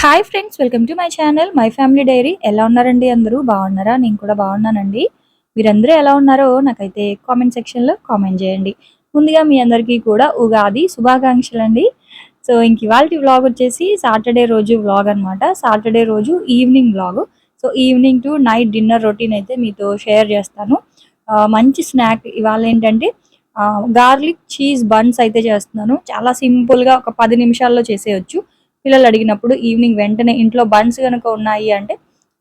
Hi friends welcome to my channel my family diary ఎలా ఉన్నారండి అందరూ? బాగున్నారా? నేను కూడా బాగున్నానండి. మీరందరూ ఎలా ఉన్నారో నాకైతే కామెంట్ సెక్షన్లో కామెంట్ చేయండి. ముందుగా మీ అందరికీ కూడా ఉగాది శుభాకాంక్షలు అండి సో ఇంక ఇవాళ వ్లాగ్ వచ్చేసి సాటర్డే రోజు వ్లాగ్ అనమాట సాటర్డే రోజు evening vlog so evening to night dinner routine అయితే మీతో షేర్ చేస్తాను. మంచి స్నాక్ ఇవాళ ఏంటంటే గార్లిక్ చీజ్ బన్స్ అయితే చేస్తున్నాను. చాలా సింపుల్గా ఒక పది నిమిషాల్లో చేసేయచ్చు. పిల్లలు అడిగినప్పుడు ఈవినింగ్ వెంటనే ఇంట్లో బన్స్ కనుక ఉన్నాయి అంటే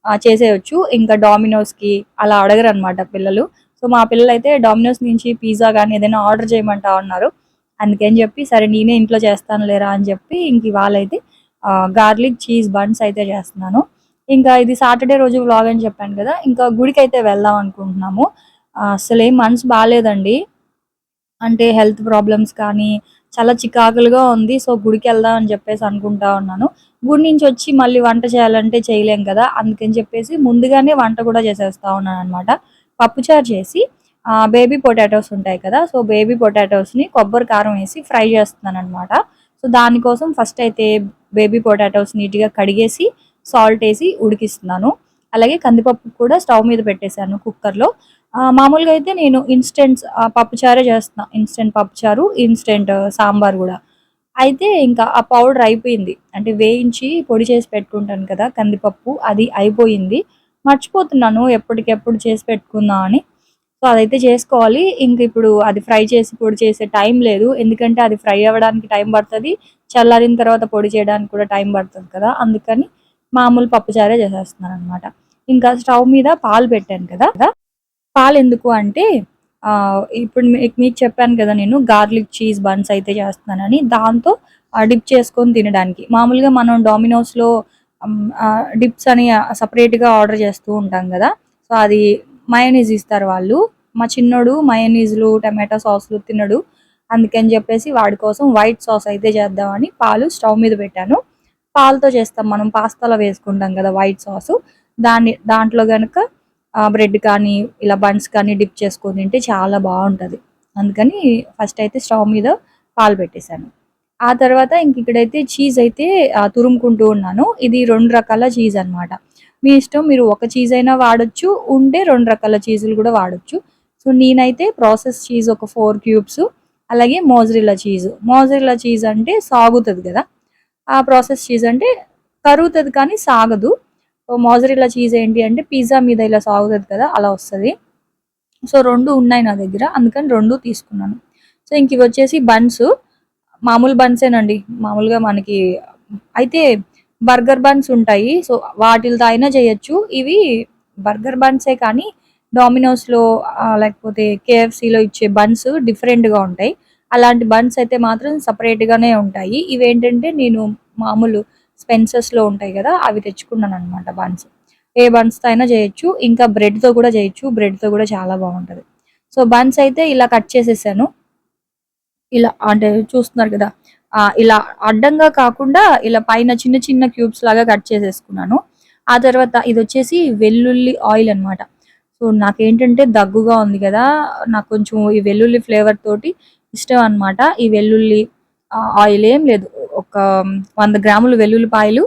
చేసేయచ్చు. ఇంకా డామినోస్కి కి అలా అడగరు అనమాట పిల్లలు. సో మా పిల్లలు అయితే డామినోస్ నుంచి పిజ్జా కానీ ఏదైనా ఆర్డర్ చేయమంటా ఉన్నారు. అందుకని చెప్పి సరే నేనే ఇంట్లో చేస్తాను లేరా? అని చెప్పి ఇంక ఇవాళైతే గార్లిక్ చీజ్ బన్స్ అయితే చేస్తున్నాను. ఇంకా ఇది సాటర్డే రోజు వ్లాగ్ అని చెప్పాను కదా ఇంకా గుడికి అయితే వెళ్దాం అనుకుంటున్నాము. అసలు ఏం మనసు బాగాలేదండి అంటే హెల్త్ ప్రాబ్లమ్స్ కానీ చాలా చికాకులుగా ఉంది. సో గుడికి వెళ్దాం అని చెప్పేసి అనుకుంటా ఉన్నాను. గుడి నుంచి వచ్చి మళ్ళీ వంట చేయాలంటే చేయలేం కదా అందుకని చెప్పేసి ముందుగానే వంట కూడా చేసేస్తా ఉన్నాను అనమాట పప్పుచారు చేసి బేబీ పొటాటోస్ ఉంటాయి కదా సో బేబీ పొటాటోస్ని కొబ్బరి కారం వేసి ఫ్రై చేస్తున్నాను అనమాట సో దానికోసం ఫస్ట్ అయితే బేబీ పొటాటోస్ నీట్గా కడిగేసి సాల్ట్ వేసి ఉడికిస్తున్నాను. అలాగే కందిపప్పు కూడా స్టవ్ మీద పెట్టేశాను కుక్కర్లో. మామూలుగా అయితే నేను ఇన్స్టెంట్ పప్పుచారే చేస్తున్నా. ఇన్స్టెంట్ పప్పుచారు ఇన్స్టెంట్ సాంబార్ కూడా. అయితే ఇంకా ఆ పౌడర్ అయిపోయింది. అంటే వేయించి పొడి చేసి పెట్టుకుంటాను కదా కందిపప్పు అది అయిపోయింది. మర్చిపోతున్నాను ఎప్పటికెప్పుడు చేసి పెట్టుకుందాం అని. సో అదైతే చేసుకోవాలి. ఇంక ఇప్పుడు అది ఫ్రై చేసి పొడి చేసే టైం లేదు. ఎందుకంటే అది ఫ్రై అవ్వడానికి టైం పడుతుంది. చల్లారిన తర్వాత పొడి చేయడానికి కూడా టైం పడుతుంది కదా. అందుకని మామూలు పప్పుచారే చేసేస్తున్నాను అనమాట ఇంకా స్టవ్ మీద పాలు పెట్టాను కదా. పాలు ఎందుకు అంటే ఇప్పుడు మీకు చెప్పాను కదా నేను గార్లిక్ చీజ్ బన్స్ అయితే చేస్తున్నానని దాంతో డిప్ చేసుకొని తినడానికి. మామూలుగా మనం డామినోస్లో డిప్స్ అని సపరేట్గా ఆర్డర్ చేస్తూ ఉంటాం కదా సో అది మయోనీస్ ఇస్తారు వాళ్ళు. మా చిన్నోడు మయోనీస్లు టమాటా సాస్లు తినడు. అందుకని చెప్పేసి వాడి కోసం వైట్ సాస్ అయితే చేద్దామని పాలు స్టవ్ మీద పెట్టాను. పాలతో చేస్తాం మనం పాస్తాలో వేసుకుంటాం కదా వైట్ సాస్. దాన్ని దాంట్లో కనుక బ్రెడ్ కానీ ఇలా బన్స్ కానీ డిప్ చేసుకొని తింటే చాలా బాగుంటుంది. అందుకని ఫస్ట్ అయితే స్టవ్ మీద పాలు పెట్టేశాను. ఆ తర్వాత ఇంక ఇక్కడైతే చీజ్ అయితే తురుముకుంటూ ఉన్నాను. ఇది రెండు రకాల చీజ్ అన్నమాట. మీ ఇష్టం మీరు ఒక చీజ్ అయినా వాడొచ్చు ఉంటే రెండు రకాల చీజులు కూడా వాడచ్చు. సో నేనైతే ప్రాసెస్ చీజ్ ఒక ఫోర్ క్యూబ్స్ అలాగే మోజరిల్లా చీజ్. మోజరిల్లా చీజ్ అంటే సాగుతుంది కదా. ఆ ప్రాసెస్ చీజ్ అంటే కరుగుతుంది కానీ సాగదు. మోజరిల్లా చీజ్ ఏంటి అంటే పిజ్జా మీద ఇలా సాగుతుంది కదా అలా వస్తుంది. సో రెండు ఉన్నాయి నా దగ్గర అందుకని రెండు తీసుకున్నాను. సో ఇంక ఇవి వచ్చేసి బన్స్. మామూలు బన్సేనండి. మామూలుగా మనకి అయితే బర్గర్ బన్స్ ఉంటాయి. సో వాటితో అయినా చేయొచ్చు. ఇవి బర్గర్ బన్సే కానీ డామినోస్లో లేకపోతే కేఎఫ్సిలో ఇచ్చే బన్స్ డిఫరెంట్గా ఉంటాయి. అలాంటి బన్స్ అయితే మాత్రం సపరేట్గానే ఉంటాయి. ఇవేంటంటే నేను మామూలు స్పెన్సెస్లో ఉంటాయి కదా అవి తెచ్చుకున్నాను అనమాట బన్స్ ఏ బన్స్తో అయినా చేయొచ్చు ఇంకా బ్రెడ్తో కూడా చేయొచ్చు బ్రెడ్తో కూడా చాలా బాగుంటుంది. సో బన్స్ అయితే ఇలా కట్ చేసేసాను. ఇలా అంటే చూస్తున్నారు కదా ఆ, ఇలా అడ్డంగా కాకుండా ఇలా పైన చిన్న చిన్న క్యూబ్స్ లాగా కట్ చేసేసుకున్నాను. ఆ తర్వాత ఇది వచ్చేసి వెల్లుల్లి ఆయిల్ అన్నమాట. సో నాకేంటంటే దగ్గుగా ఉంది కదా నాకు కొంచెం ఈ వెల్లుల్లి ఫ్లేవర్ తోటి ఇష్టం అన్నమాట. ఈ వెల్లుల్లి ఆయిల్ ఏం లేదు. ఒక వంద గ్రాములు వెల్లుల్లిపాయలు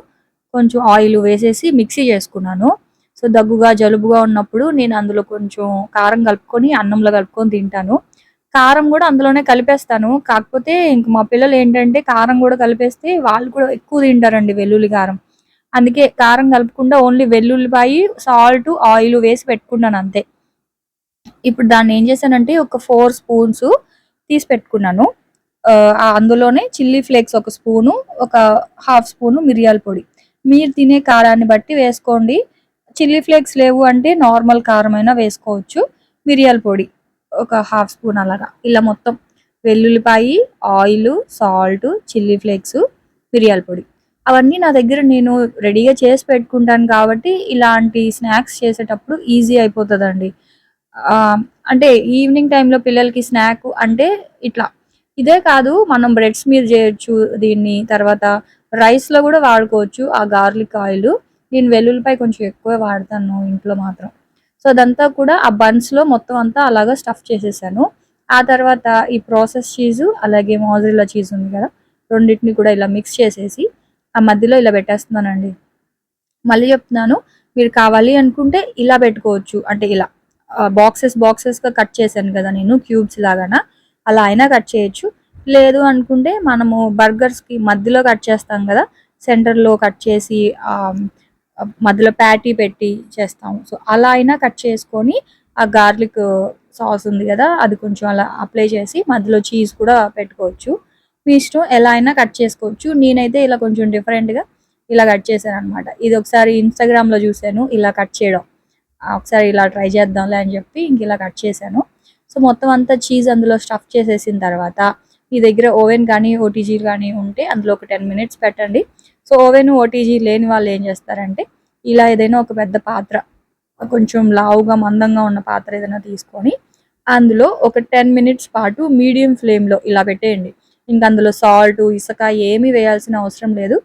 కొంచెం ఆయిల్ వేసేసి మిక్సీ చేసుకున్నాను. సో దగ్గుగా జలుబుగా ఉన్నప్పుడు నేను అందులో కొంచెం కారం కలుపుకొని అన్నంలో కలుపుకొని తింటాను. కారం కూడా అందులోనే కలిపేస్తాను. కాకపోతే ఇంక మా పిల్లలు ఏంటంటే కారం కూడా కలిపేస్తే వాళ్ళు కూడా ఎక్కువ తింటారండి వెల్లుల్లి కారం. అందుకే కారం కలపకుండా ఓన్లీ వెల్లుల్లిపాయి సాల్ట్ ఆయిల్ వేసి పెట్టుకున్నాను అంతే. ఇప్పుడు దాన్ని ఏం చేశానంటే ఒక ఫోర్ స్పూన్స్ తీసి పెట్టుకున్నాను. అందులోనే చిల్లీ ఫ్లేక్స్ ఒక స్పూను ఒక హాఫ్ స్పూను మిరియాల పొడి. మీరు తినే కారాన్ని బట్టి వేసుకోండి. చిల్లీ ఫ్లేక్స్ లేవు అంటే నార్మల్ కారమైనా వేసుకోవచ్చు. మిరియాల పొడి ఒక హాఫ్ స్పూన్ అలాగా. ఇలా మొత్తం వెల్లుల్లిపాయి ఆయిల్ సాల్ట్ చిల్లీ ఫ్లేక్స్ మిరియాల పొడి. అవన్నీ నా దగ్గర నేను రెడీగా చేసి పెట్టుకుంటాను కాబట్టి ఇలాంటి స్నాక్స్ చేసేటప్పుడు ఈజీ అయిపోతుందండి. అంటే ఈవినింగ్ టైంలో పిల్లలకి స్నాక్ అంటే ఇట్లా ఇదే కాదు మనం బ్రెడ్స్ మీద చేయొచ్చు దీన్ని తర్వాత రైస్లో కూడా వాడుకోవచ్చు ఆ గార్లిక్ ఆయిల్ నేను వెల్లుల్లిపై కొంచెం ఎక్కువ వాడతాను ఇంట్లో మాత్రం. సో అదంతా కూడా ఆ బన్స్లో మొత్తం అంతా అలాగా స్టఫ్ చేసేసాను. ఆ తర్వాత ఈ ప్రాసెస్ చీజ్ అలాగే మోజరిల్లా చీజ్ ఉంది కదా రెండింటిని కూడా ఇలా మిక్స్ చేసేసి ఆ మధ్యలో ఇలా పెట్టేస్తున్నానండి. మళ్ళీ చెప్తున్నాను మీరు కావాలి అనుకుంటే ఇలా పెట్టుకోవచ్చు. అంటే ఇలా బాక్సెస్ బాక్సెస్గా కట్ చేశాను కదా నేను క్యూబ్స్ లాగానా? అలా అయినా కట్ చేయొచ్చు. లేదు అనుకుంటే మనము బర్గర్స్కి మధ్యలో కట్ చేస్తాం కదా సెంటర్లో కట్ చేసి మధ్యలో ప్యాటీ పెట్టి చేస్తాము సో అలా అయినా కట్ చేసుకొని ఆ గార్లిక్ సాస్ ఉంది కదా అది కొంచెం అలా అప్లై చేసి మధ్యలో చీజ్ కూడా పెట్టుకోవచ్చు. మీ ఇష్టం ఎలా అయినా కట్ చేసుకోవచ్చు. నేనైతే ఇలా కొంచెం డిఫరెంట్గా ఇలా కట్ చేశాను అనమాట ఇది ఒకసారి ఇన్స్టాగ్రామ్లో చూశాను ఇలా కట్ చేయడం. ఒకసారి ఇలా ట్రై చేద్దాంలే అని చెప్పి ఇంక ఇలా కట్ చేశాను. సో మొత్తం అంతా చీజ్ అందులో స్టఫ్ చేసేసిన తర్వాత మీ దగ్గర ఓవెన్ కానీ ఓటీజీ కానీ ఉంటే అందులో ఒక టెన్ మినిట్స్ పెట్టండి. సో ఓవెన్ ఓటీజీ లేని వాళ్ళు ఏం చేస్తారంటే ఇలా ఏదైనా ఒక పెద్ద పాత్ర కొంచెం లావుగా మందంగా ఉన్న పాత్ర ఏదైనా తీసుకొని అందులో ఒక టెన్ మినిట్స్ పాటు మీడియం ఫ్లేమ్లో ఇలా పెట్టేయండి. ఇంకా అందులో సాల్ట్ ఇసుక ఏమీ వేయాల్సిన అవసరం లేదు.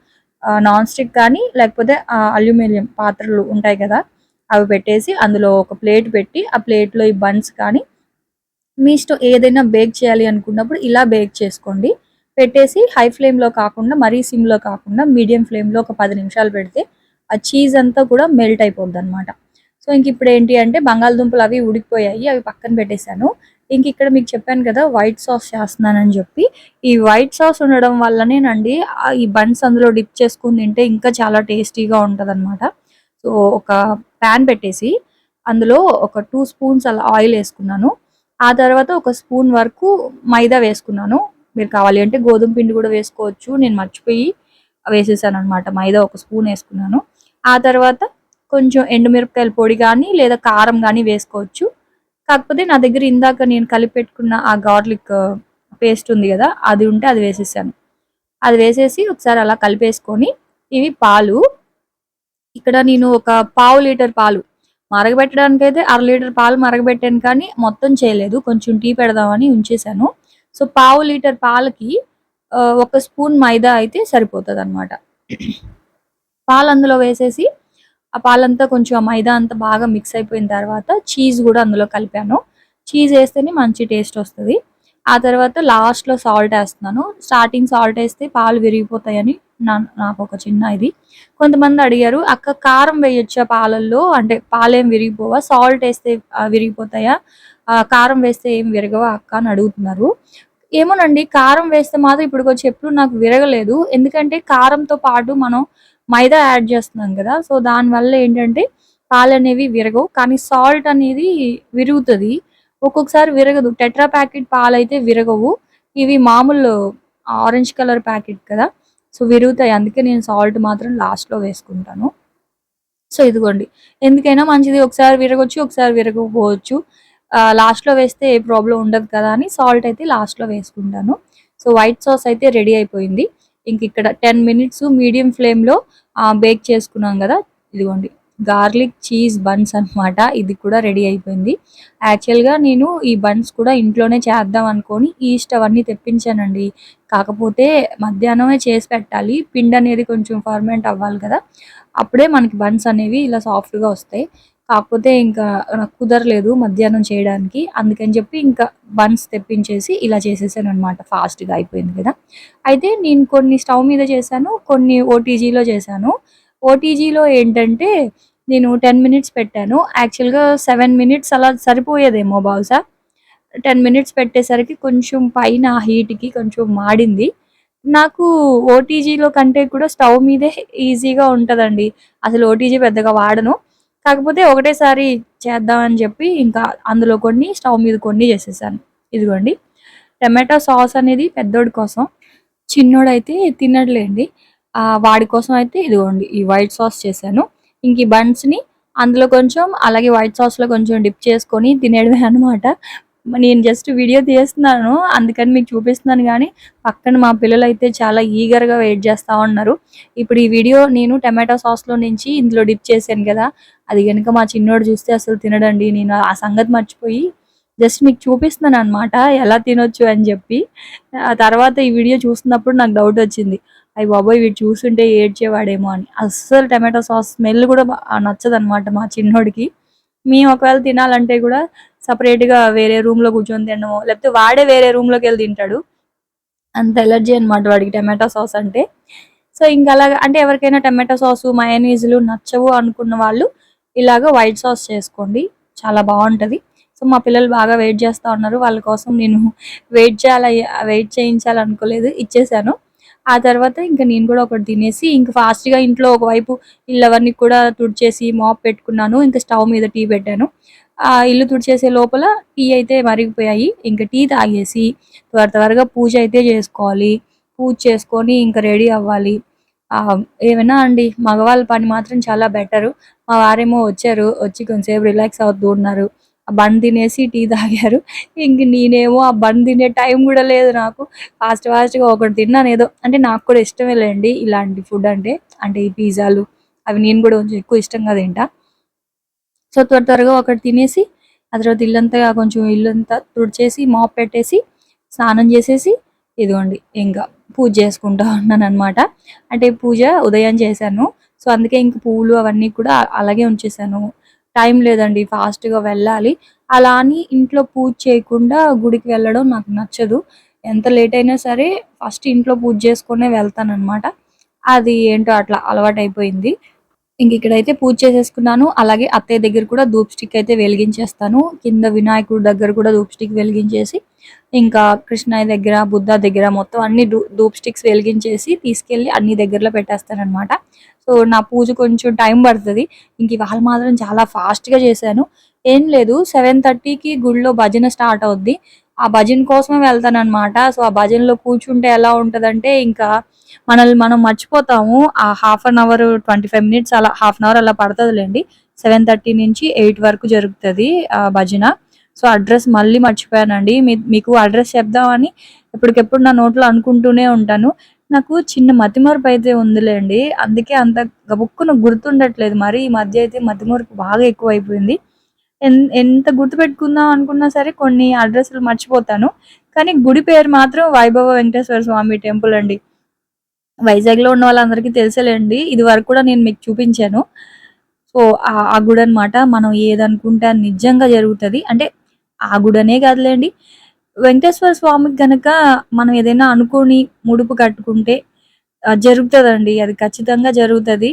నాన్ స్టిక్ కానీ లేకపోతే అల్యూమినియం పాత్రలు ఉంటాయి కదా అవి పెట్టేసి అందులో ఒక ప్లేట్ పెట్టి ఆ ప్లేట్లో ఈ బన్స్ కానీ మీ ఇష్టం ఏదైనా బేక్ చేయాలి అనుకున్నప్పుడు ఇలా బేక్ చేసుకోండి. పెట్టేసి హై ఫ్లేమ్లో కాకుండా మరీ సిమ్లో కాకుండా మీడియం ఫ్లేమ్లో ఒక పది నిమిషాలు పెడితే ఆ చీజ్ అంతా కూడా మెల్ట్ అయిపోద్ది అనమాట సో ఇంక ఇప్పుడు ఏంటి అంటే బంగాళదుంపలు అవి ఉడికిపోయాయి అవి పక్కన పెట్టేశాను. ఇంక ఇక్కడ మీకు చెప్పాను కదా వైట్ సాస్ చేస్తున్నానని చెప్పి. ఈ వైట్ సాస్ ఉండడం వల్లనేనండి ఈ బన్స్ అందులో డిప్ చేసుకుని తింటే ఇంకా చాలా టేస్టీగా ఉంటుంది సో ఒక ప్యాన్ పెట్టేసి అందులో ఒక టూ స్పూన్స్ అలా ఆయిల్ వేసుకున్నాను. ఆ తర్వాత ఒక స్పూన్ వరకు మైదా వేసుకున్నాను. మీరు కావాలి అంటే గోధుమ పిండి కూడా వేసుకోవచ్చు. నేను మర్చిపోయి వేసేసాను అనమాట మైదా ఒక స్పూన్ వేసుకున్నాను. ఆ తర్వాత కొంచెం ఎండుమిరపకాయల పొడి కానీ లేదా కారం కానీ వేసుకోవచ్చు. కాకపోతే నా దగ్గర ఇందాక నేను కలిపి పెట్టుకున్న ఆ గార్లిక్ పేస్ట్ ఉంది కదా అది ఉంటే అది వేసేసాను. అది వేసేసి ఒకసారి అలా కలిపేసుకొని ఇవి పాలు. ఇక్కడ నేను ఒక పావు లీటర్ పాలు మరగబెట్టడానికి అయితే అర లీటర్ పాలు మరగబెట్టాను కానీ మొత్తం చేయలేదు. కొంచెం టీ పెడదామని ఉంచేసాను సో పావు లీటర్ పాలకి ఒక స్పూన్ మైదా అయితే సరిపోతుంది అనమాట పాలు అందులో వేసేసి ఆ పాలంతా కొంచెం ఆ మైదా అంతా బాగా మిక్స్ అయిపోయిన తర్వాత చీజ్ కూడా అందులో కలిపాను. చీజ్ వేస్తేనే మంచి టేస్ట్ వస్తుంది. ఆ తర్వాత లాస్ట్లో సాల్ట్ వేస్తున్నాను. స్టార్టింగ్ సాల్ట్ వేస్తే పాలు విరిగిపోతాయని నా నాకు ఒక చిన్న ఇది. కొంతమంది అడిగారు అక్క కారం వేయొచ్చా పాలల్లో? అంటే పాలేం విరిగిపోవా? సాల్ట్ వేస్తే విరిగిపోతాయా? కారం వేస్తే ఏం విరగవా అక్క? అని అడుగుతున్నారు. ఏమోనండి కారం వేస్తే మాత్రం ఇప్పుడు వచ్చి ఎప్పుడు నాకు విరగలేదు. ఎందుకంటే కారంతో పాటు మనం మైదా యాడ్ చేస్తున్నాం కదా. సో దానివల్ల ఏంటంటే పాలు అనేవి విరగవు. కానీ సాల్ట్ అనేది విరుగుతుంది. ఒక్కొక్కసారి విరగదు. టెట్రా ప్యాకెట్ పాలు అయితే విరగవు. ఇవి మామూలు ఆరెంజ్ కలర్ ప్యాకెట్ కదా. సో విరుగుతాయి. అందుకే నేను సాల్ట్ మాత్రం లాస్ట్లో వేసుకుంటాను. సో ఇదిగోండి. ఎందుకైనా మంచిది. ఒకసారి విరగొచ్చు ఒకసారి విరగకపోవచ్చు. లాస్ట్లో వేస్తే ఏ ప్రాబ్లం ఉండదు కదా అని సాల్ట్ అయితే లాస్ట్లో వేసుకుంటాను. సో వైట్ సాస్ అయితే రెడీ అయిపోయింది. ఇంక ఇక్కడ టెన్ మినిట్స్ మీడియం ఫ్లేమ్లో బేక్ చేసుకున్నాం కదా. ఇదిగోండి. గార్లిక్ చీజ్ బన్స్ అనమాట ఇది కూడా రెడీ అయిపోయింది. యాక్చువల్గా నేను ఈ బన్స్ కూడా ఇంట్లోనే చేద్దాం అనుకొని ఈస్ట్ అవన్నీ తెప్పించానండి. కాకపోతే మధ్యాహ్నమే చేసి పెట్టాలి. పిండి అనేది కొంచెం ఫర్మెంట్ అవ్వాలి కదా. అప్పుడే మనకి బన్స్ అనేవి ఇలా సాఫ్ట్గా వస్తాయి. కాకపోతే ఇంకా నాకు కుదరలేదు మధ్యాహ్నం చేయడానికి. అందుకని చెప్పి ఇంకా బన్స్ తెప్పించేసి ఇలా చేసేసాను అనమాట ఫాస్ట్గా అయిపోయింది కదా. అయితే నేను కొన్ని స్టవ్ మీద చేశాను కొన్ని ఓటీజీలో చేశాను. ఓటీజీలో ఏంటంటే నేను టెన్ మినిట్స్ పెట్టాను. యాక్చువల్గా సెవెన్ మినిట్స్ అలా సరిపోయేదేమో బహుశా. టెన్ మినిట్స్ పెట్టేసరికి కొంచెం పైన హీట్కి కొంచెం మాడింది. నాకు ఓటీజీలో కంటే కూడా స్టవ్ మీదే ఈజీగా ఉంటుందండి. అసలు ఓటీజీ పెద్దగా వాడను. కాకపోతే ఒకటేసారి చేద్దామని చెప్పి ఇంకా అందులో కొన్ని స్టవ్ మీద కొన్ని చేసేసాను. ఇదిగోండి. టమాటో సాస్ అనేది పెద్దోడి కోసం. చిన్నోడైతే తినట్లేండి వాడి కోసం అయితే ఇదిగోండి ఈ వైట్ సాస్ చేశాను. ఇంక ఈ బన్స్ని అందులో కొంచెం అలాగే వైట్ సాస్లో కొంచెం డిప్ చేసుకొని తినేయడమే అనమాట నేను జస్ట్ వీడియో తీస్తున్నాను. అందుకని మీకు చూపిస్తున్నాను కానీ పక్కన మా పిల్లలు అయితే చాలా ఈగర్గా వెయిట్ చేస్తూ ఉన్నారు. ఇప్పుడు ఈ వీడియో నేను టమాటో సాస్లో నుంచి ఇందులో డిప్ చేశాను కదా. అది కనుక మా చిన్నోడు చూస్తే అసలు తినడండి. నేను ఆ సంగతి మర్చిపోయి జస్ట్ మీకు చూపిస్తున్నాను అనమాట ఎలా తినొచ్చు అని చెప్పి. ఆ తర్వాత ఈ వీడియో చూస్తున్నప్పుడు నాకు డౌట్ వచ్చింది. అయ్యి బాబోయ్ వీడు చూస్తుంటే ఏడ్చేవాడేమో అని. అస్సలు టమాటో సాస్ స్మెల్ కూడా నచ్చదు అనమాట మా చిన్నోడికి. మేము ఒకవేళ తినాలంటే కూడా సపరేట్గా వేరే రూమ్లో కూర్చొని తినడము లేకపోతే వాడే వేరే రూమ్లోకి వెళ్ళి తింటాడు. అంత ఎలర్జీ అనమాట వాడికి టమాటో సాస్ అంటే. సో ఇంకా అలాగా అంటే ఎవరికైనా టమాటో సాస్ మయోనీస్లు నచ్చవు అనుకున్న వాళ్ళు ఇలాగ వైట్ సాస్ చేసుకోండి. చాలా బాగుంటది. సో మా పిల్లలు బాగా వెయిట్ చేస్తా ఉన్నారు. వాళ్ళ కోసం నేను వెయిట్ చేయాలి వెయిట్ చేయించాలి అనుకోలేదు ఇచ్చేసాను. ఆ తర్వాత ఇంకా నేను కూడా ఒకటి తినేసి ఇంకా ఫాస్ట్గా ఇంట్లో ఒకవైపు ఇల్లు అవన్నీ కూడా తుడిచేసి మాప్ పెట్టుకున్నాను. ఇంకా స్టవ్ మీద టీ పెట్టాను. ఆ ఇల్లు తుడిచేసే లోపల టీ అయితే మరిగిపోయాయి. ఇంకా టీ తాగేసి త్వర త్వరగా పూజ అయితే చేసుకోవాలి. పూజ చేసుకొని ఇంకా రెడీ అవ్వాలి. ఏమైనా అండి? మగవాళ్ళ పని మాత్రం చాలా బెటర్. మా వారేమో వచ్చారు వచ్చి కొంచెంసేపు రిలాక్స్ అవుతూ ఉన్నారు. బన్ తినేసి టీ తాగారు. ఇంక నేనేమో ఆ బన్ తినే టైం కూడా లేదు నాకు. ఫాస్ట్ ఫాస్ట్గా ఒకటి తిన్నాను ఏదో. అంటే నాకు కూడా ఇష్టమే లేండి ఇలాంటి ఫుడ్ అంటే. అంటే ఈ పిజ్జాలు అవి నేను కూడా కొంచెం ఎక్కువ ఇష్టంగా తింటా. సో త్వర త్వరగా ఒకటి తినేసి ఆ తర్వాత ఇల్లంతా కొంచెం ఇల్లంతా తుడిచేసి మాప్ పెట్టేసి స్నానం చేసేసి ఇదిగోండి ఇంకా పూజ చేసుకుంటా ఉన్నాను అనమాట అంటే పూజ ఉదయం చేశాను. సో అందుకే ఇంక పూలు అవన్నీ కూడా అలాగే ఉంచేసాను టైం లేదండి ఫాస్ట్గా వెళ్ళాలి. అలా అని ఇంట్లో పూజ చేయకుండా గుడికి వెళ్ళడం నాకు నచ్చదు. ఎంత లేట్ అయినా సరే ఫస్ట్ ఇంట్లో పూజ చేసుకునే వెళ్తాను అది ఏంటో అట్లా అలవాటు అయిపోయింది ఇంక ఇక్కడైతే పూజ చేసేసుకున్నాను. అలాగే అత్తయ్య దగ్గర కూడా ధూప్ స్టిక్ అయితే వెలిగించేస్తాను. కింద వినాయకుడి దగ్గర కూడా ధూప్ స్టిక్ వెలిగించేసి ఇంకా కృష్ణయ్య దగ్గర బుద్ధ దగ్గర మొత్తం అన్ని ధూప్ స్టిక్స్ వెలిగించేసి తీసుకెళ్ళి అన్ని దగ్గరలో పెట్టేస్తానమాట సో నా పూజ కొంచెం టైం పడుతుంది. ఇంక ఇవాళ మాత్రం చాలా ఫాస్ట్గా చేశాను. ఏం లేదు సెవెన్ థర్టీకి గుడిలో భజన స్టార్ట్ అవుద్ది. ఆ భజన కోసమే వెళ్తాను సో ఆ భజనలో కూర్చుంటే ఎలా ఉంటదంటే ఇంకా మనల్ని మనం మర్చిపోతాము. ఆ half an hour twenty five minutes అలా హాఫ్ అన్ అవర్ అలా పడుతుందిలేండి. సెవెన్ థర్టీ నుంచి ఎయిట్ వరకు జరుగుతుంది ఆ భజన. సో అడ్రస్ మళ్ళీ మర్చిపోయానండి. మీకు అడ్రస్ చెప్దామని ఎప్పటికెప్పుడు నా నోట్లో అనుకుంటూనే ఉంటాను. నాకు చిన్న మతిమరుపు అయితే ఉందిలేండి. అందుకే అంత గబుక్కున గుర్తుండట్లేదు. మరి ఈ మధ్య అయితే మతిమరుపు బాగా ఎక్కువ అయిపోయింది ఎంత గుర్తు పెట్టుకుందాం అనుకున్నా సరే కొన్ని అడ్రస్లు మర్చిపోతాను. కానీ గుడి పేరు మాత్రం వైభవ వెంకటేశ్వర స్వామి టెంపుల్ అండి. వైజాగ్లో ఉన్న వాళ్ళందరికీ తెలిసేలేండి. ఇది వరకు కూడా నేను మీకు చూపించాను. సో ఆ గుడి అనమాట మనం ఏదనుకుంటే నిజంగా జరుగుతుంది. అంటే ఆ గుడనే కాదులేండి. వెంకటేశ్వర స్వామికి గనక మనం ఏదైనా అనుకుని ముడుపు కట్టుకుంటే జరుగుతుందండి. అది ఖచ్చితంగా జరుగుతుంది.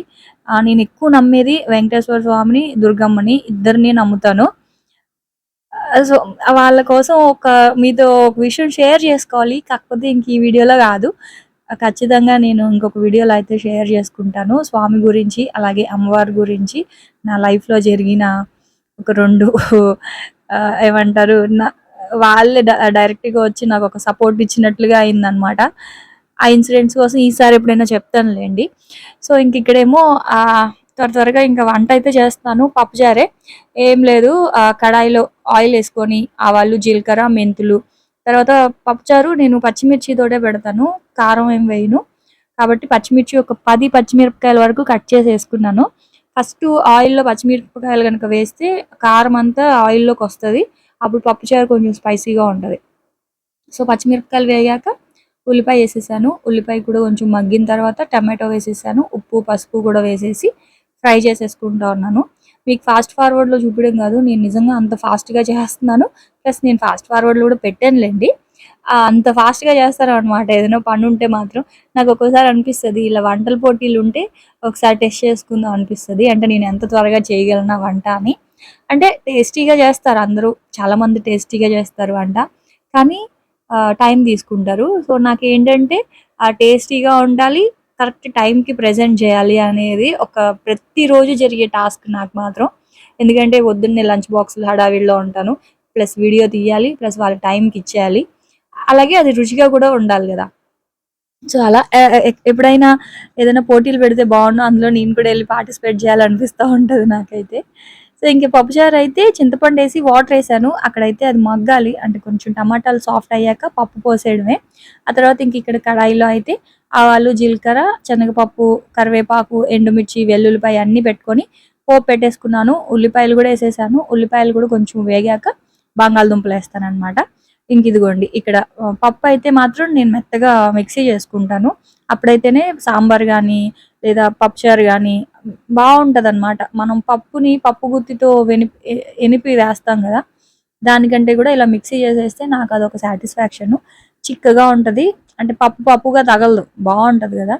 నేను ఎక్కువ నమ్మేది వెంకటేశ్వర స్వామిని దుర్గమ్మని ఇద్దరిని నమ్ముతాను. సో వాళ్ళ కోసం ఒక మీతో ఒక విషయం షేర్ చేసుకోవాలి. కాకపోతే ఇంక ఈ వీడియోలో కాదు. ఖచ్చితంగా నేను ఇంకొక వీడియోలో అయితే షేర్ చేసుకుంటాను. స్వామి గురించి అలాగే అమ్మవారి గురించి. నా లైఫ్లో జరిగిన ఒక రెండు ఏమంటారు నా వాళ్ళే డైరెక్ట్గా వచ్చి నాకు ఒక సపోర్ట్ ఇచ్చినట్లుగా అయిందనమాట ఆ ఇన్సిడెంట్స్ కోసం ఈసారి ఎప్పుడైనా చెప్తానులేండి. సో ఇంక ఇక్కడేమో త్వర త్వరగా ఇంకా వంట అయితే చేస్తాను. పప్పుచారే ఏం లేదు కడాయిలో ఆయిల్ వేసుకొని ఆవాలు జీలకర్ర మెంతులు. తర్వాత పప్పుచారు నేను పచ్చిమిర్చితోటే పెడతాను. కారం ఏం వేయను. కాబట్టి పచ్చిమిర్చి ఒక పది పచ్చిమిరపకాయల వరకు కట్ చేసి వేసుకున్నాను. ఫస్ట్ ఆయిల్లో పచ్చిమిరపకాయలు కనుక వేస్తే కారం అంతా ఆయిల్లోకి వస్తుంది. అప్పుడు పప్పుచారు కొంచెం స్పైసీగా ఉంటుంది. సో పచ్చిమిరపకాయలు వేగాక ఉల్లిపాయ వేసేసాను. ఉల్లిపాయ కూడా కొంచెం మగ్గిన తర్వాత టమాటో వేసేసాను. ఉప్పు పసుపు కూడా వేసేసి ఫ్రై చేసేసుకుంటా ఉన్నాను. మీకు ఫాస్ట్ ఫార్వర్డ్లో చూపించడం కాదు. నేను నిజంగా అంత ఫాస్ట్గా చేస్తున్నాను. ప్లస్ నేను ఫాస్ట్ ఫార్వర్డ్లో కూడా పెట్టానులేండి. అంత ఫాస్ట్గా చేస్తారు అనమాట ఏదైనా పని ఉంటే మాత్రం నాకు ఒక్కోసారి అనిపిస్తుంది ఇలా వంటల పోటీలు ఉంటే ఒకసారి టెస్ట్ చేసుకుందాం అనిపిస్తుంది. అంటే నేను ఎంత త్వరగా చేయగలను వంట అని. అంటే టేస్టీగా చేస్తారు అందరూ చాలామంది టేస్టీగా చేస్తారు వంట. కానీ టైం తీసుకుంటారు. సో నాకు ఏంటంటే ఆ టేస్టీగా ఉండాలి కరెక్ట్ టైంకి ప్రజెంట్ చేయాలి అనేది ఒక ప్రతిరోజు జరిగే టాస్క్ నాకు మాత్రం. ఎందుకంటే పొద్దున్నే లంచ్ బాక్సులు హడావిడిలో ఉంటాను. ప్లస్ వీడియో తీయాలి ప్లస్ వాళ్ళ టైంకి ఇచ్చేయాలి. అలాగే అది రుచిగా కూడా ఉండాలి కదా. సో అలా ఎప్పుడైనా ఏదైనా పోటీలు పెడితే బాగున్నా అందులో నేను కూడా వెళ్ళి పార్టిసిపేట్ చేయాలనిపిస్తూ ఉంటుంది నాకైతే. సో ఇంక పప్పుచారు అయితే చింతపండు వేసి వాటర్ వేసాను. అక్కడైతే అది మగ్గాలి. అంటే కొంచెం టమాటాలు సాఫ్ట్ అయ్యాక పప్పు పోసేయడమే. ఆ తర్వాత ఇంక ఇక్కడ కడాయిలో అయితే ఆవాలు జీలకర్ర శనగపప్పు కరివేపాకు ఎండుమిర్చి వెల్లుల్లిపాయ అన్నీ పెట్టుకొని పోపు పెట్టేసుకున్నాను. ఉల్లిపాయలు కూడా వేసేసాను. ఉల్లిపాయలు కూడా కొంచెం వేగాక బంగాళదుంపలు వేస్తాను అనమాట ఇంక ఇదిగోండి ఇక్కడ పప్పు అయితే మాత్రం నేను మెత్తగా మిక్సీ చేసుకుంటాను. అప్పుడైతేనే సాంబార్ కానీ లేదా పప్పుచారు కానీ బాగుంటుంది అనమాట మనం పప్పుని పప్పు గుత్తితో వెనిపి ఎనిపి వేస్తాం కదా దానికంటే కూడా ఇలా మిక్సీ చేసేస్తే నాకు అదొక సాటిస్ఫాక్షన్. చిక్కగా ఉంటుంది అంటే పప్పు పప్పుగా తగలదు బాగుంటుంది కదా.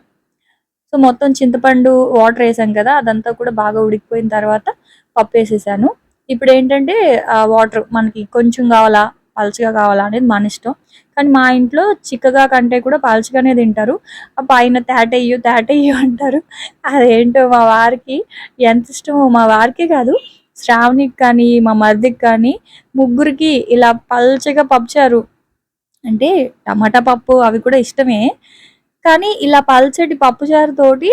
సో మొత్తం చింతపండు వాటర్ వేసాం కదా అదంతా కూడా బాగా ఉడికిపోయిన తర్వాత పప్పు వేసేసాను. ఇప్పుడు ఏంటంటే ఆ వాటర్ మనకి కొంచెం కావాలా పలుచగా కావాలా అనేది మన ఇష్టం. కానీ మా ఇంట్లో చిక్కగా కంటే కూడా పలుచగానే తింటారు. ఆ పైన తేటయ్యు తేటయ్యు అంటారు. అదేంటో మా వారికి ఎంత ఇష్టమో మా వారికి కాదు. శ్రావణికి కానీ మా మరిదికి కానీ ముగ్గురికి ఇలా పల్చగా పప్పుచారు అంటే టమాటా పప్పు అవి కూడా ఇష్టమే. కానీ ఇలా పల్చటి పప్పుచారు తోటి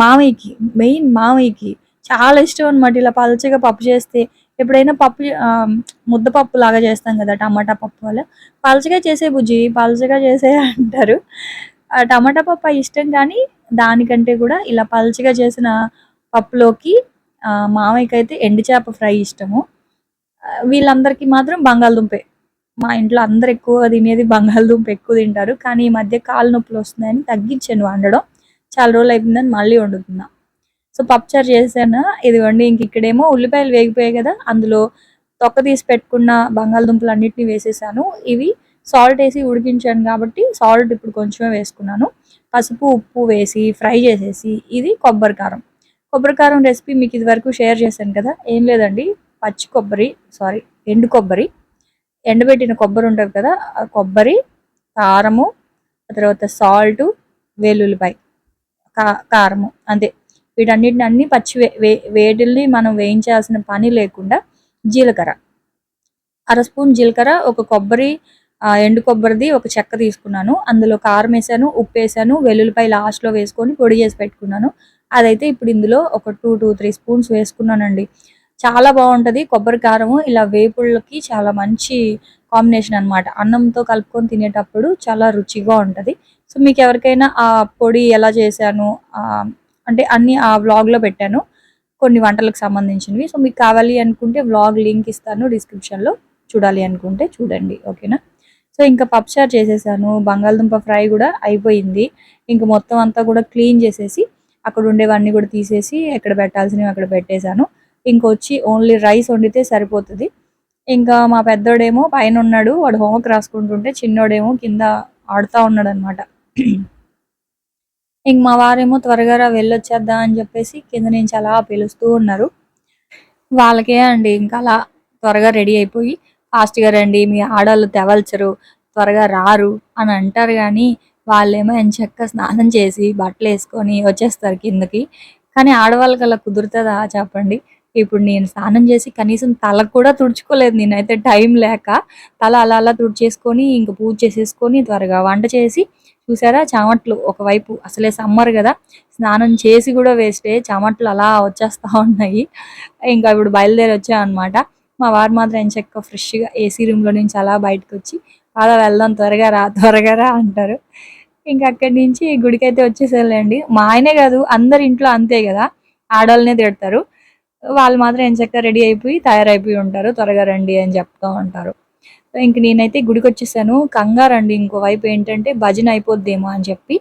మామయ్యకి మెయిన్ మామయ్యకి చాలా ఇష్టం అనమాట ఇలా పల్చగా పప్పు చేస్తే. ఎప్పుడైనా పప్పు ఆ, ముద్దపప్పు లాగా చేస్తాం కదా టమాటా పప్పు వల్ల పలచగా చేసే బుజ్జి పలచగా చేసే అంటారు. ఆ టమాటా పప్పు ఇష్టం కానీ దానికంటే కూడా ఇలా పలచగా చేసిన పప్పులోకి ఆ, మామయ్యకి అయితే ఎండు చేప ఫ్రై ఇష్టము. వీళ్ళందరికీ మాత్రం బంగాళదుంపే. మా ఇంట్లో అందరు ఎక్కువ తినేది బంగాళదుంప ఎక్కువ తింటారు. కానీ ఈ మధ్య కాలు నొప్పులు వస్తున్నాయని తగ్గించాను వండడం. చాలా రోజులు అయిపోయిందని మళ్ళీ వండుతున్నా. సో పప్పుచారు చేశాను. ఇదిగోండి ఇంక ఇక్కడేమో ఉల్లిపాయలు వేగిపోయాయి కదా అందులో తొక్క తీసి పెట్టుకున్న బంగాళదుంపలు అన్నిటిని వేసేసాను. ఇవి సాల్ట్ వేసి ఉడికించాను కాబట్టి సాల్ట్ ఇప్పుడు కొంచెమే వేసుకున్నాను. పసుపు ఉప్పు వేసి ఫ్రై చేసేసి ఇది కొబ్బరి కారం. కొబ్బరి కారం రెసిపీ మీకు ఇది వరకు షేర్ చేశాను కదా ఏం లేదండి పచ్చి కొబ్బరి సారీ ఎండు కొబ్బరి. ఎండబెట్టిన కొబ్బరి ఉంటుంది కదా ఆ కొబ్బరి కారము ఆ తర్వాత సాల్ట్ వెల్లుల్లిపాయ కా కారము అంతే. వీటన్నిటిని అన్ని పచ్చి వే వే- వేటిల్ని మనం వేయించాల్సిన పని లేకుండా జీలకర్ర. అర స్పూన్ జీలకర్ర ఒక కొబ్బరి ఆ, ఎండు కొబ్బరిది ఒక చెక్క తీసుకున్నాను. అందులో కారం వేసాను ఉప్పు వేసాను వెల్లుల్లిపై లాస్ట్లో వేసుకొని పొడి చేసి పెట్టుకున్నాను. అదైతే ఇప్పుడు ఇందులో ఒక టూ టూ త్రీ స్పూన్స్ వేసుకున్నానండి. చాలా బాగుంటది. కొబ్బరి కారము ఇలా వేపుళ్ళకి చాలా మంచి కాంబినేషన్ అన్నమాట. అన్నంతో కలుపుకొని తినేటప్పుడు చాలా రుచిగా ఉంటది. సో మీకు ఎవరికైనా ఆ పొడి ఎలా చేశాను ఆ, అంటే అన్ని ఆ వ్లాగ్లో లో పెట్టాను. కొన్ని వంటలకు సంబంధించినవి. సో మీకు కావాలి అనుకుంటే వ్లాగ్ లింక్ ఇస్తాను డిస్క్రిప్షన్లో లో. చూడాలి అనుకుంటే చూడండి. ఓకేనా? సో ఇంకా పప్చార్ చేసేసాను. బంగాళదుంప ఫ్రై కూడా అయిపోయింది. ఇంక మొత్తం అంతా కూడా క్లీన్ చేసేసి అక్కడ ఉండేవన్నీ కూడా తీసేసి ఎక్కడ పెట్టాల్సినవి అక్కడ పెట్టేశాను. ఇంకొచ్చి ఓన్లీ రైస్ వండితే సరిపోతుంది. ఇంకా మా పెద్దోడేమో పైన ఉన్నాడు. వాడు హోంవర్క్ రాసుకుంటుంటే చిన్నోడేమో కింద ఆడుతా ఉన్నాడు అనమాట ఇంక మా వారేమో త్వరగా రా వెళ్ళొచ్చేద్దాం అని చెప్పేసి కింద నుంచి అలా పిలుస్తూ ఉన్నారు. వాళ్ళకే అండి ఇంకా అలా త్వరగా రెడీ అయిపోయి ఫాస్ట్గా రండి మీ ఆడవాళ్ళు తెవల్చరు త్వరగా రారు అని అంటారు కానీ వాళ్ళేమో ఎంచక్క స్నానం చేసి బట్టలు వేసుకొని వచ్చేస్తారు కిందకి. కానీ ఆడవాళ్ళకి అలా కుదురుతుందా చెప్పండి. ఇప్పుడు నేను స్నానం చేసి కనీసం తలకు కూడా తుడుచుకోలేదు నేనైతే టైం లేక తల అలా అలా తుడిచేసుకొని ఇంక పూజ చేసేసుకొని త్వరగా వంట చేసి చూసారా? చెమట్లు ఒకవైపు అసలే సమ్మర్ కదా. స్నానం చేసి కూడా వేస్టే. చెమట్లు అలా వచ్చేస్తా ఉన్నాయి. ఇంకా ఇప్పుడు బయలుదేరి వచ్చామన్నమాట మా వారు మాత్రం ఎంచక్క ఫ్రెష్గా ఏసీ రూమ్లో నుంచి అలా బయటకు వచ్చి అలా వెళ్దాం త్వరగా రా త్వరగా రా అంటారు. ఇంకా అక్కడి నుంచి గుడికి అయితే వచ్చేసేయాలండి. మా ఆయనే కాదు అందరి ఇంట్లో అంతే కదా. ఆడవాళ్ళనే తిడతారు. వాళ్ళు మాత్రం ఎంచక్క రెడీ అయిపోయి తయారైపోయి ఉంటారు. త్వరగా రండి అని చెప్తూ ఉంటారు. ఇంక నేనైతే గుడికి వచ్చేసాను కంగారండి ఇంకోవైపు ఏంటంటే భజన అయిపోద్దేమో అని చెప్పి.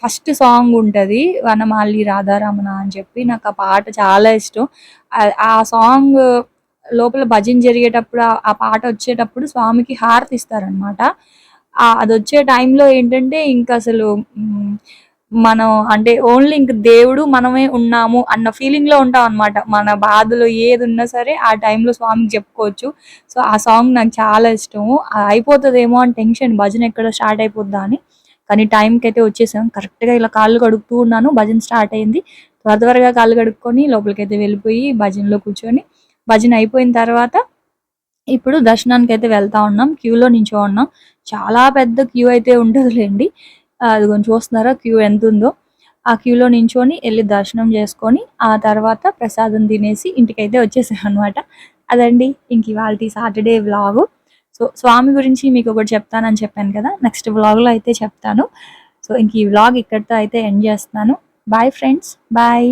ఫస్ట్ సాంగ్ ఉంటుంది వనమాలి రాధారమణ అని చెప్పి. నాకు ఆ పాట చాలా ఇష్టం. ఆ- సాంగ్ లోపల భజన జరిగేటప్పుడు ఆ- పాట వచ్చేటప్పుడు స్వామికి హారతి ఇస్తారనమాట అది వచ్చే టైంలో ఏంటంటే ఇంకా అసలు మనం అంటే ఓన్లీ ఇంక దేవుడు మనమే ఉన్నాము అన్న ఫీలింగ్లో ఉంటాం అనమాట మన బాధలో ఏది ఉన్నా సరే ఆ టైంలో స్వామికి చెప్పుకోవచ్చు. సో ఆ సాంగ్ నాకు చాలా ఇష్టము. అయిపోతుందేమో అని టెన్షన్ భజన ఎక్కడ స్టార్ట్ అయిపోద్దా అని. కానీ టైంకి అయితే వచ్చేసాం. కరెక్ట్గా ఇలా కాళ్ళు కడుగుతూ ఉన్నాను. భజన స్టార్ట్ అయింది. త్వర త్వరగా కాళ్ళు కడుక్కొని లోపలికి అయితే వెళ్ళిపోయి భజనలో కూర్చొని భజన అయిపోయిన తర్వాత ఇప్పుడు దర్శనానికి అయితే వెళ్తా ఉన్నాం. క్యూలో నించో ఉన్నాం. చాలా పెద్ద క్యూ అయితే ఉంటుందిలేండి అది కొంచెం చూస్తున్నారా క్యూ ఎంత ఉందో ఆ క్యూలో నించొని వెళ్ళి దర్శనం చేసుకొని ఆ తర్వాత ప్రసాదం తినేసి ఇంటికైతే వచ్చేసాం అనమాట అదండి ఇంక ఇవాళ సాటర్డే వ్లాగు. సో స్వామి గురించి మీకు ఒకటి చెప్తానని చెప్పాను కదా నెక్స్ట్ వ్లాగ్లో అయితే చెప్తాను. సో ఇంక ఈ వ్లాగ్ ఇక్కడితో అయితే ఎండ్ చేస్తున్నాను. Bye friends bye.